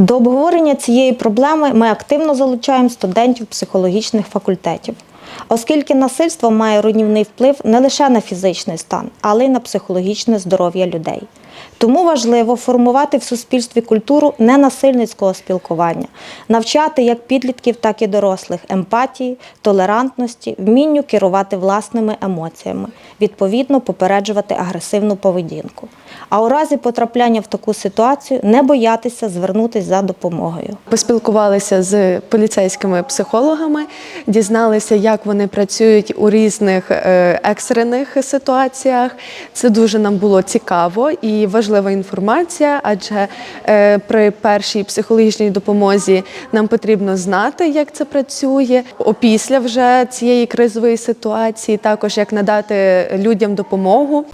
До обговорення цієї проблеми ми активно залучаємо студентів психологічних факультетів, оскільки насильство має руйнівний вплив не лише на фізичний стан, але й на психологічне здоров'я людей. Тому важливо формувати в суспільстві культуру ненасильницького спілкування, навчати як підлітків, так і дорослих емпатії, толерантності, вмінню керувати власними емоціями, відповідно попереджувати агресивну поведінку. А у разі потрапляння в таку ситуацію не боятися звернутися за допомогою. Поспілкувалися з поліцейськими психологами, дізналися, як вони працюють у різних е, екстрених ситуаціях. Це дуже нам було цікаво і важлива інформація, адже е, при першій психологічній допомозі нам потрібно знати, як це працює. Опісля вже цієї кризової ситуації, також як надати людям допомогу.